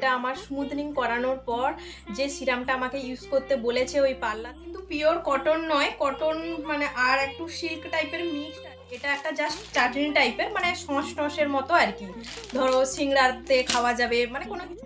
এটা আমার স্মুথনিং করানোর পর যে সিরামটা আমাকে ইউজ করতে বলেছে ওই পার্লার কিন্তু পিওর কটন নয় কটন মানে আর একটু সিল্ক টাইপের মিক্সড এটা একটা জাস্ট চাটনি টাইপের মানে সস টসের মতো আর কি ধরো সিংড়াতে খাওয়া যাবে মানে কোনো কিছু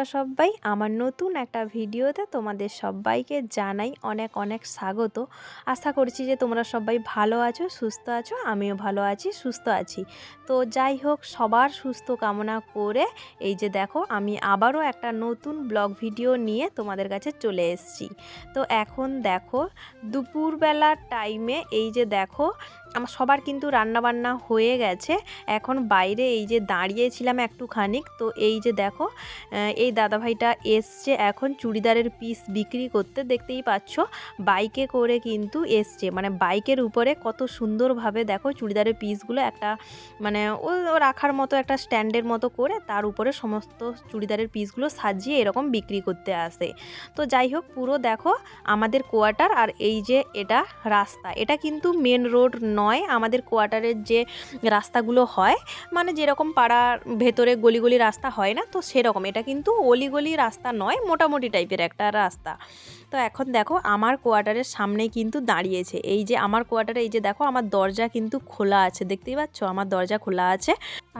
তোমরা সবাই আমার নতুন একটা ভিডিওতে তোমাদের সবাইকে জানাই অনেক অনেক স্বাগত। আশা করছি যে তোমরা সবাই ভালো আছো, সুস্থ আছো, আমিও ভালো আছি, সুস্থ আছি। তো যাই হোক, সবার সুস্থ কামনা করে এই যে দেখো, আমি আবারও একটা নতুন ব্লগ ভিডিও নিয়ে তোমাদের কাছে চলে এসেছি। তো এখন দেখো, দুপুরবেলার টাইমে এই যে দেখো আমার সবার কিন্তু রান্নাবান্না হয়ে গেছে। এখন বাইরে এই যে দাঁড়িয়েছিলাম একটুখানিক তো এই যে দেখো এই দাদাভাইটা এসছে এখন চুড়িদারের পিস বিক্রি করতে, দেখতেই পাচ্ছ? বাইকে করে কিন্তু এসছে মানে বাইকের উপরে কত সুন্দরভাবে দেখো চুড়িদারের পিসগুলো একটা মানে ও রাখার মতো একটা স্ট্যান্ডের মতো করে তার উপরে সমস্ত চুড়িদারের পিসগুলো সাজিয়ে এরকম বিক্রি করতে আসে। তো যাই হোক, পুরো দেখো আমাদের কোয়ার্টার আর এই যে এটা রাস্তা, এটা কিন্তু মেন রোড নয়, আমাদের কোয়ার্টারের যে রাস্তাগুলো হয় মানে যেরকম পাড়ার ভেতরে গলিগলি গলি রাস্তা হয় না, তো সেরকম। এটা কিন্তু অলিগলি রাস্তা নয়, মোটামুটি টাইপের একটা রাস্তা। তো এখন দেখো আমার কোয়ার্টারের সামনেই কিন্তু দাঁড়িয়েছে। এই যে আমার কোয়ার্টারে, এই যে দেখো আমার দরজা কিন্তু খোলা আছে, দেখতেই পাচ্ছ? আমার দরজা খোলা আছে।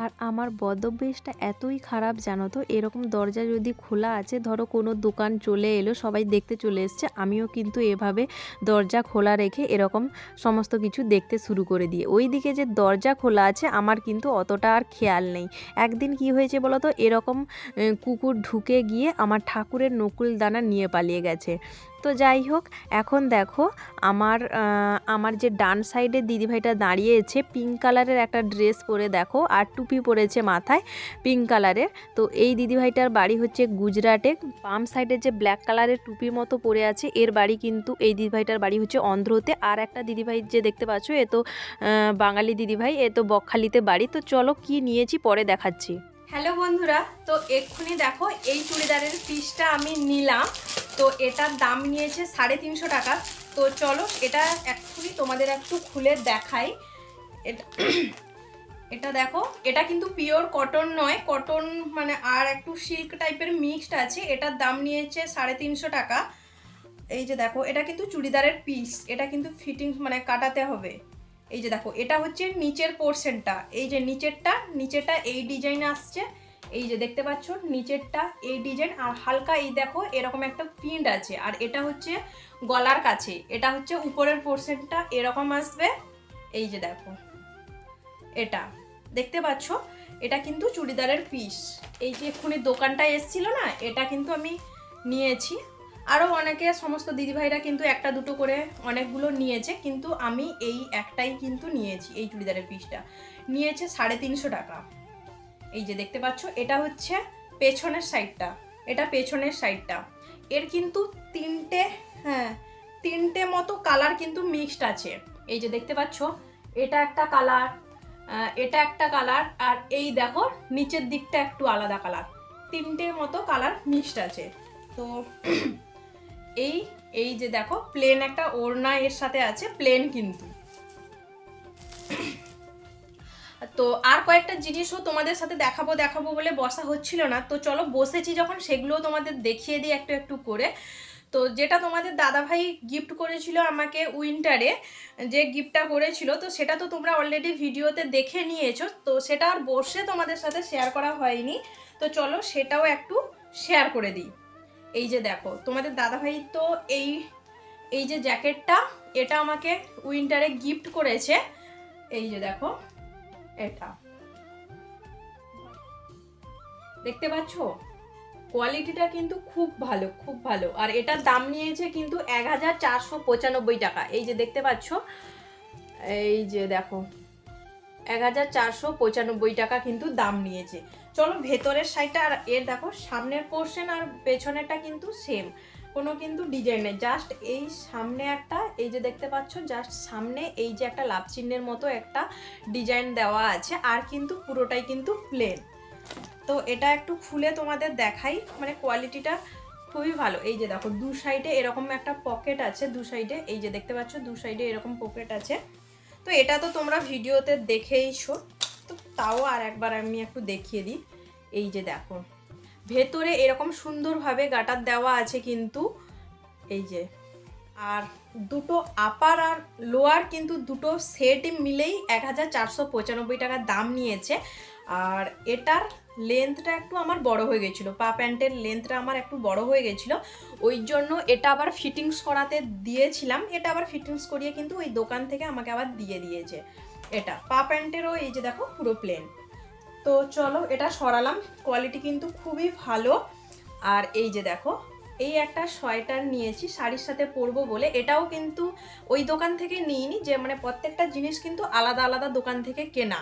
আর আমার বদভ্যাসটা এতই খারাপ, জানো তো? এরকম দরজা যদি খোলা আছে, ধরো কোনো দোকান চলে এলো, সবাই দেখতে চলে এসছে, আমিও কিন্তু এভাবে দরজা খোলা রেখে এরকম সমস্ত কিছু দেখতে শুরু করে দিয়ে। ওই দিকে যে দরজা খোলা আছে, আমার কিন্তু অতটা আর খেয়াল নেই। একদিন কি হয়েছে বলো তো? এরকম কুকুর ঢুকে গিয়ে আমার ঠাকুরের নকুল দানা নিয়ে পালিয়ে গেছে। তো যাই হোক, এখন দেখো আমার আমার যে ডান সাইডে দিদিভাইটা দাঁড়িয়েছে পিঙ্ক কালারের একটা ড্রেস পরে দেখো, আর টুপি পরেছে মাথায় পিঙ্ক কালারের তো এই দিদিভাইটার বাড়ি হচ্ছে গুজরাটে, বাম সাইডে যে ব্ল্যাক কালারের টুপির মতো পরে আছে, এর বাড়ি কিন্তু এই দিদিভাইটার বাড়ি হচ্ছে অন্ধ্রতে। আর একটা দিদিভাই যে দেখতে পাচ্ছ, এ তো বাঙালি দিদিভাই, এ তো বকখালিতে বাড়ি। তো চলো কি নিয়েছি পরে দেখাচ্ছি। হ্যালো বন্ধুরা, তো এক্ষুনি দেখো এই চুড়িদারের পিসটা আমি নিলাম। তো এটার দাম নিয়েছে সাড়ে তিনশো টাকা। তো চলো এটা এক্ষুনি তোমাদের একটু খুলে দেখাই। এটা এটা দেখো, এটা কিন্তু পিওর কটন নয়। কটন মানে আর একটু সিল্ক টাইপের মিক্সড আছে। এটার দাম নিয়েছে সাড়ে তিনশো টাকা। এই যে দেখো, এটা কিন্তু চুড়িদারের পিস এটা কিন্তু ফিটিংস মানে কাটাতে হবে। এই যে দেখো, এটা হচ্ছে নিচের পোর্শনটা এই যে নিচেরটা নিচেরটা এই ডিজাইন আসছে। এই যে দেখতে পাচ্ছ, নিচেরটা এই ডিজাইন আর হালকা এই দেখো, এরকম একটা প্রিন্ট আছে। আর এটা হচ্ছে গলার কাছে। এটা হচ্ছে উপরের পোর্শনটা এরকম আসবে। এই যে দেখো, এটা। দেখতে পাচ্ছ? এটা কিন্তু চুড়িদারের পিস এই যে এক্ষুনি দোকানটা এসছিল না, এটা কিন্তু আমি নিয়েছি। আরও অনেকে, সমস্ত দিদিভাইরা কিন্তু একটা দুটো করে অনেকগুলো নিয়েছে, কিন্তু আমি এই একটাই কিন্তু নিয়েছি, এই চুড়িদারের পিসটা। নিয়েছে সাড়ে তিনশো টাকা। এই যে দেখতে পাচ্ছ, এটা হচ্ছে পেছনের সাইডটা, এটা পেছনের সাইডটা। এর কিন্তু তিনটে হ্যাঁ তিনটে মতো কালার কিন্তু মিক্সড আছে। এই যে দেখতে পাচ্ছ, এটা একটা কালার এটা একটা কালার, আর এই দেখো, নিচের দিকটা একটু আলাদা কালার। তিনটে মতো কালার মিক্সড আছে। তো এই এই যে দেখো প্লেন একটা ওড়না এর সাথে আছে প্লেন কিন্তু। তো আর কয়েকটা জিনিসও তোমাদের সাথে দেখাবো দেখাবো বলে বসা হচ্ছিল না। তো চলো বসেছি যখন, সেগুলোও তোমাদের দেখিয়ে দিই একটু একটু করে। তো যেটা তোমাদের দাদাভাই গিফট করেছিল আমাকে উইন্টারে যে গিফটটা করেছিল, তো সেটা তো তোমরা অলরেডি ভিডিওতে দেখে নিয়েছো। তো সেটা আর বসে তোমাদের সাথে শেয়ার করা হয়নি। তো চলো সেটাও একটু শেয়ার করে দিই। এই যে দেখো, তোমাদের দাদাভাই তো এই এই যে জ্যাকেটটা, এটা আমাকে উইন্টারে গিফট করেছে। এই যে দেখো, এটা। দেখতে পাচ্ছ? কোয়ালিটিটা কিন্তু খুব ভালো খুব ভালো। আর এটার দাম নিয়েছে কিন্তু এক হাজার চারশো পঁচানব্বই টাকা। এই যে দেখতে পাচ্ছ? এই যে দেখো, এক হাজার চারশো পঁচানব্বই টাকা কিন্তু দাম নিয়েছে। চলো ভেতরের সাইডটা আর এর দেখো, সামনের পোর্শন আর পেছনেরটা কিন্তু সেম কোনো কিন্তু ডিজাইন নেই। জাস্ট এই সামনে একটা, এই যে দেখতে পাচ্ছ জাস্ট সামনে এই যে একটা লাভ চিহ্নের মতো একটা ডিজাইন দেওয়া আছে, আর কিন্তু পুরোটাই কিন্তু প্লেন তো এটা একটু খুলে তোমাদের দেখাই মানে কোয়ালিটিটা খুবই ভালো। এই যে দেখো, দু সাইডে এরকম একটা পকেট আছে, দু সাইডে এই যে দেখতে পাচ্ছ, দু সাইডে এরকম পকেট আছে। তো এটা তো তোমরা ভিডিওতে দেখেইছো। তাও আর একবার আমি একটু দেখিয়ে দিই। এই যে দেখো, ভেতরে এরকম সুন্দরভাবে গাটার দেওয়া আছে কিন্তু, এই যে, আর দুটো আপার আর লোয়ার কিন্তু দুটো সেট মিলেই এক হাজার চারশো পঁচানব্বই টাকা দাম নিয়েছে। আর এটার লেন্থটা একটু আমার বড় হয়ে গেছিল, পা প্যান্টের লেন্থটা আমার একটু বড় হয়ে গেছিল। ওই জন্য এটা আবার ফিটিংস করাতে দিয়েছিলাম, এটা আবার ফিটিংস করিয়ে কিন্তু ওই দোকান থেকে আমাকে আবার দিয়ে দিয়েছে। এটা পা প্যান্টেরও এই যে দেখো পুরো প্লেন তো চলো এটা সরালাম কোয়ালিটি কিন্তু খুবই ভালো। আর এই যে দেখো, এই একটা সোয়েটার নিয়েছি, শাড়ির সাথে পরবো বলে। এটাও কিন্তু ওই দোকান থেকে নিইনি, যে মানে প্রত্যেকটা জিনিস কিন্তু আলাদা আলাদা দোকান থেকে কেনা।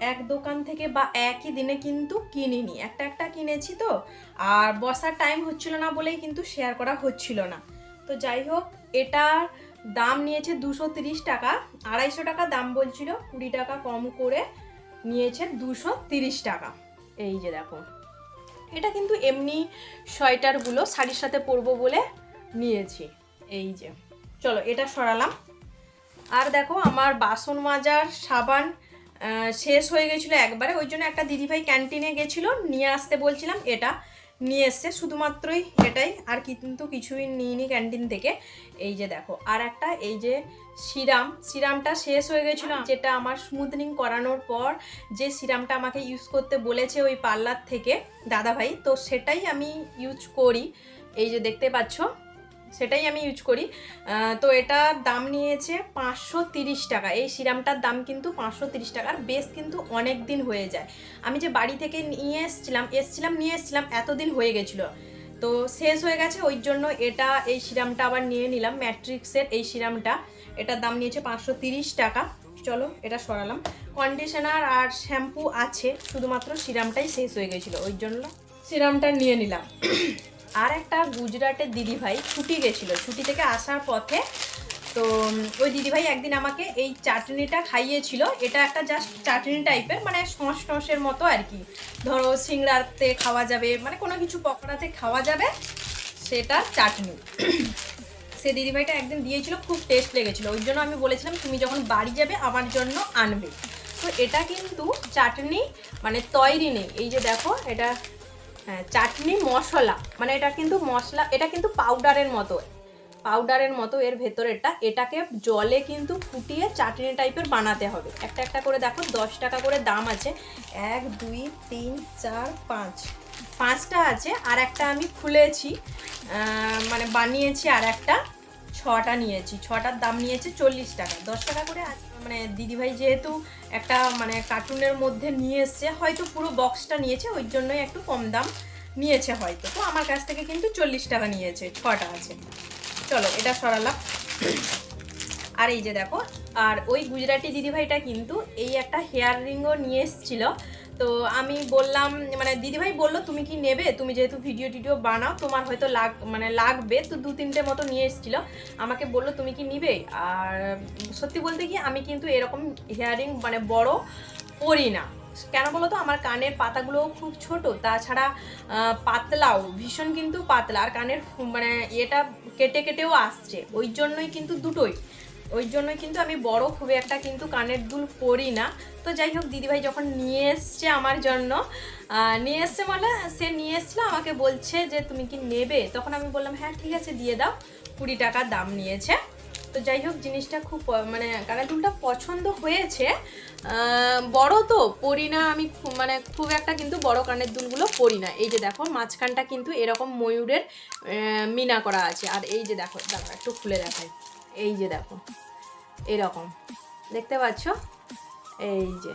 এক দোকান থেকে বা একই দিনে কিন্তু কিনিনি। একটা একটা কিনেছি তো, আর বসার টাইম হচ্ছিল না বলেই কিন্তু শেয়ার করা হচ্ছিল না। তো যাই হোক, এটার দাম নিয়েছে দুশো তিরিশ টাকা, আড়াইশো টাকা দাম বলছিল, কুড়ি টাকা কম করে নিয়েছে দুশো তিরিশ টাকা। এই যে দেখো, এটা কিন্তু এমনি সোয়েটারগুলো শাড়ির সাথে পরবো বলে নিয়েছি। এই যে, চলো এটা সরালাম। আর দেখো, আমার বাসন মাজার, সাবান শেষ হয়ে গেছিল একবারে। ওই জন্য একটা দিদিভাই ক্যান্টিনে গেছিল, নিয়ে আসতে বলছিলাম এটা। নিয়ে এসছে শুধুমাত্রই এটাই, আর কিন্তু কিছুই নিইনি ক্যান্টিন থেকে। এই যে দেখো, আর একটা এই যে সিরাম, সিরামটা শেষ হয়ে গেছিল, যেটা আমার স্মুথনিং করানোর পর যে সিরামটা আমাকে ইউজ করতে বলেছে ওই পার্লার থেকে দাদাভাই, তো সেটাই আমি ইউজ করি। এই যে দেখতে পাচ্ছ সেটাই আমি ইউজ করি। তো এটার দাম নিয়েছে পাঁচশো টাকা। এই সিরামটার দাম কিন্তু পাঁচশো তিরিশ টাকা। আর বেশ কিন্তু অনেক দিন হয়ে যায়। আমি যে বাড়ি থেকে নিয়ে এসছিলাম এসছিলাম, নিয়ে এসছিলাম, এতদিন হয়ে গেছিল। তো শেষ হয়ে গেছে, ওই জন্য এটা, এই সিরামটা আবার নিয়ে নিলাম, ম্যাট্রিক্সের এই সিরামটা। এটার দাম নিয়েছে পাঁচশো টাকা। চলো, এটা সরালাম। কন্ডিশনার আর শ্যাম্পু আছে, শুধুমাত্র সিরামটাই শেষ হয়ে গেছিল, ওই জন্য সিরামটা নিয়ে নিলাম। আর একটা গুজরাটের দিদিভাই ছুটি গেছিল। ছুটি থেকে আসার পথে তো ওই দিদিভাই একদিন আমাকে এই চাটনিটা খাইয়েছিল। এটা একটা জাস্ট চাটনি টাইপের মানে সস টসের মতো আর কি। ধরো সিংড়াতে খাওয়া যাবে মানে কোনো কিছু পকোড়াতে খাওয়া যাবে, সেটা চাটনি। সে দিদিভাইটা একদিন দিয়েছিল, খুব টেস্ট লেগেছিল। ওই জন্য আমি বলেছিলাম, তুমি যখন বাড়ি যাবে, আমার জন্য আনবে। তো এটা কিন্তু চাটনি মানে তৈরি নেই। এই যে দেখো, এটা চাটনি, মশলা। মানে এটা কিন্তু মশলা, এটা কিন্তু পাউডারের মতো। পাউডারের মতো এর ভেতরেরটা, এটাকে জলে কিন্তু ফুটিয়ে চাটনি টাইপের বানাতে হবে। একটা একটা করে দেখো, দশ টাকা করে দাম আছে। এক, দুই, তিন, চার, পাঁচ। পাঁচটা আছে, আর একটা আমি খুলেছি মানে বানিয়েছি আর একটা। ছটা নিয়েছি। ছটার দাম নিয়েছে চল্লিশ টাকা। দশ টাকা করে মানে দিদিভাই যেহেতু একটা মানে কার্টুনের মধ্যে নিয়ে এসছে, হয়তো পুরো বক্সটা নিয়েছে, ওই জন্যই একটু কম দাম নিয়েছে হয়তো। তো আমার কাছ থেকে কিন্তু চল্লিশ টাকা নিয়েছে, ছটা আছে। চলো, এটা সরালাম। আর এই যে দেখো, আর ওই গুজরাটি দিদিভাইটা কিন্তু এই একটা হেয়ার রিংও নিয়ে এসেছিল। তো আমি বললাম মানে দিদিভাই বলল, তুমি কি নেবে? তুমি যেহেতু ভিডিও টিডিও বানাও, তোমার হয়তো লাগ মানে লাগবে। তো দু তিনটে মতো নিয়ে এসেছিল। আমাকে বলল, তুমি কি নিবে? আর সত্যি বলতে কি, আমি কিন্তু এরকম হেয়ারিং মানে বড় করি না। কেন বলো তো আমার কানের পাতাগুলোও খুব ছোট। তাছাড়া পাতলাও, ভীষণ কিন্তু পাতলা। আর কানের মানে এটা কেটে কেটেও আসছে। ওই জন্যই কিন্তু দুটোই। ওই জন্যই কিন্তু আমি বড় খুব একটা কিন্তু কানের দুল পরি না। তো যাই হোক, দিদিভাই যখন নিয়ে এসছে আমার জন্য নিয়ে এসছে মানে সে নিয়ে এসছিল, আমাকে বলছে যে তুমি কি নেবে? তখন আমি বললাম হ্যাঁ ঠিক আছে, দিয়ে দাও। কুড়ি টাকা দাম নিয়েছে। তো যাই হোক, জিনিসটা খুব মানে কানের দুলটা পছন্দ হয়েছে। বড় তো, পরি না আমি মানে খুব একটা কিন্তু বড় কানের দুলগুলো পরি না। এই যে দেখো, মাঝখানটা কিন্তু এরকম ময়ূরের মিনা করা আছে। আর এই যে দেখো দেখো একটু খুলে দেখাই। এই যে দেখো, এরকম। দেখতে পাচ্ছ? এই যে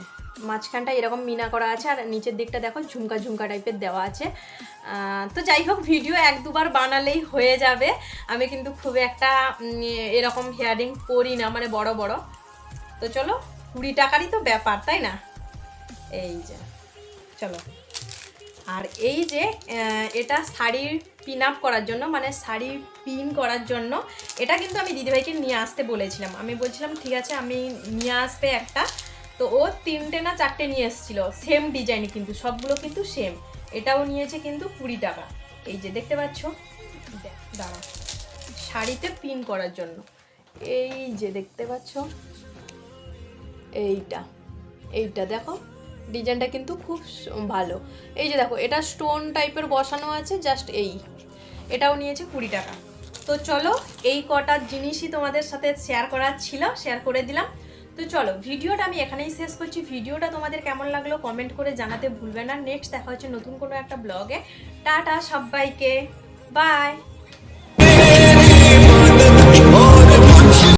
মাঝখানটা এরকম মিনা করা আছে আর নিচের দিকটা দেখো, ঝুমকা ঝুমকা টাইপের দেওয়া আছে। তো যাই হোক ভিডিও এক দুবার বানালেই হয়ে যাবে। আমি কিন্তু খুব একটা এরকম হেয়ারিং করি না মানে বড় বড়। তো চলো, কুড়ি টাকারই তো ব্যাপার, তাই না? এই যে, চলো। আর এই যে এটা শাড়ির পিন আপ করার জন্য মানে শাড়ি পিন করার জন্য, এটা কিন্তু আমি দিদিভাইকে নিয়ে আসতে বলেছিলাম। আমি বলছিলাম, ঠিক আছে, আমি নিয়ে আসবে একটা। তো ও তিনটে না চারটে নিয়ে এসেছিল। সেম ডিজাইন কিন্তু, সবগুলো কিন্তু সেম এটাও নিয়েছে কিন্তু কুড়ি টাকা। এই যে, দেখতে পাচ্ছ? দাঁড়া। শাড়িতে পিন করার জন্য। এই যে, দেখতে পাচ্ছ? এইটা। এইটা, দেখো। ডিজাইনটা কিন্তু খুব ভালো। এই যে দেখো, এটা স্টোন টাইপের বসানো আছে জাস্ট এই। এটাও নিয়েছে কুড়ি টাকা। তো চলো, এই কটা জিনিসই তোমাদের সাথে শেয়ার করার ছিল শেয়ার করে দিলাম। তো চলো, ভিডিওটা আমি এখানেই শেষ করছি। ভিডিওটা তোমাদের কেমন লাগল কমেন্ট করে জানাতে ভুলবে না। নেক্সট দেখা হচ্ছে নতুন কোনো একটা ব্লগে টাটা সবাইকে। বাই